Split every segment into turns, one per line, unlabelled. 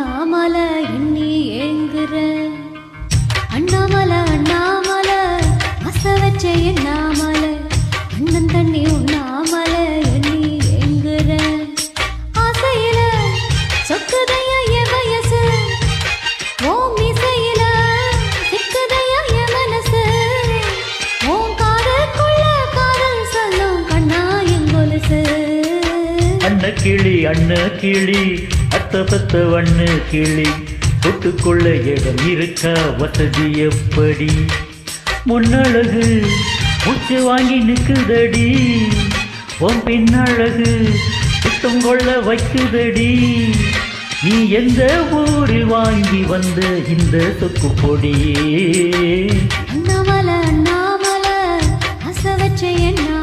அண்ணாமலை எண்ணி ஏங்குற. அண்ணாமலை அண்ணாமலை அச வச்ச எண்ணாமலை. அண்ணன் தண்ணி உண்ணாமலை எண்ணி ஏங்குற. ஆசையில சொக்குதைய என் வயசு ஓம் இசையில சிக்குதைய என் மனசு. ஓம் காருக்குள்ள காதல் சொல்லும் கண்ணா என் கொலுசு.
அண்ண கிளி அண்ண கிளி அத்த பத்த வண்ண கிளி தொட்டுக்கொள்ள இடம் இருக்கா வசதி எப்படி? முன்னழகு மூச்சு வாங்கி நிற்குதடி உன் பின்னழகு சுத்தம் கொள்ள வைக்குதடி. நீ எந்த ஊரில் வாங்கி வந்த இந்த தொக்கு பொடியே?
அண்ணாமல அண்ணாமல அச என்ன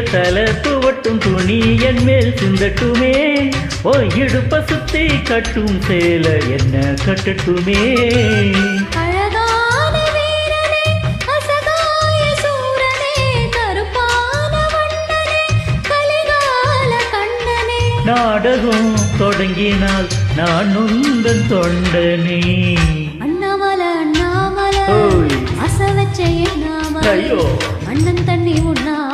ஈரத்தல துவட்டும் துணி என் மேல் சிந்தட்டுமே. ஓ இடுப்ப சுத்தி கட்டும் சேல என்ன கட்டட்டுமே. நாடகம் தொடங்கினால் நான் உந்தன் தொண்டனே.
அண்ணாமல அண்ணாமல
ஓய்.
அச வச்ச எண்ணாமல
ஐயோ.
அண்ணன் தண்ணி உண்ணாமல.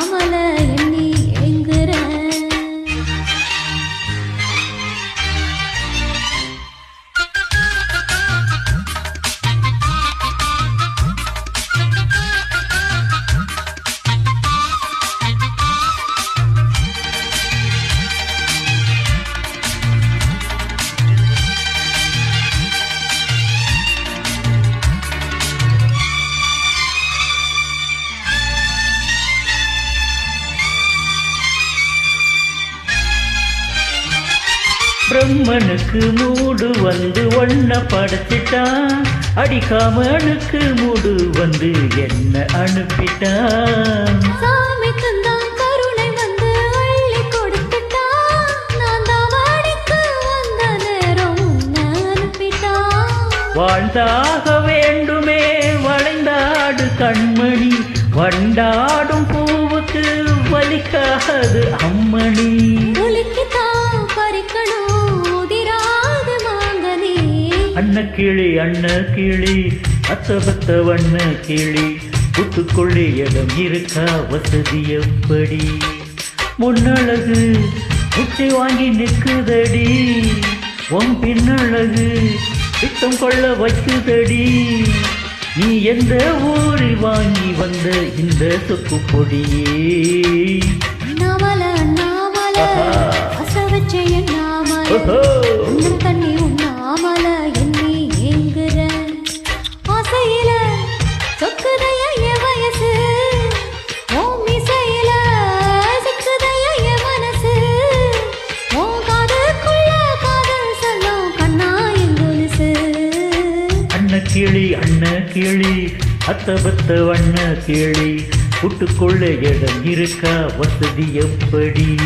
பிரம்மனுக்கு மூடு வந்து ஒன்ன படைச்சிட்டான் அடிக்காமனுக்கு மூடு வந்து என்ன அனுப்பிட்டான் வாழ்ந்தாக வேண்டுமே வளைந்தாடு கண்மணி வண்டாடும் பூவுக்கு வலிக்காது அம்மணி. அன்ன கிளி அன்ன கிளி அத்தபத்த வண்ண கிளி. புத்துக்கொள்ளி இடம் இருக்கா வசதி எப்படி? முன்னழகு உச்சி வாங்கி நிற்குதடி. உன் பின்னழகு திட்டம் கொள்ள வைக்குதடி. நீ எந்த ஊரில் வாங்கி வந்த இந்த சொக்கு பொடியே?
அண்ணாமல அண்ணாமல
ஆஹா.
அச வச்ச எண்ணாமல
கிளி அன்ன கிளி அத்தபத்த வண்ண கிளி. புட்டுக்குள்ள இடம் இருக்கா? வசதி எப்படி?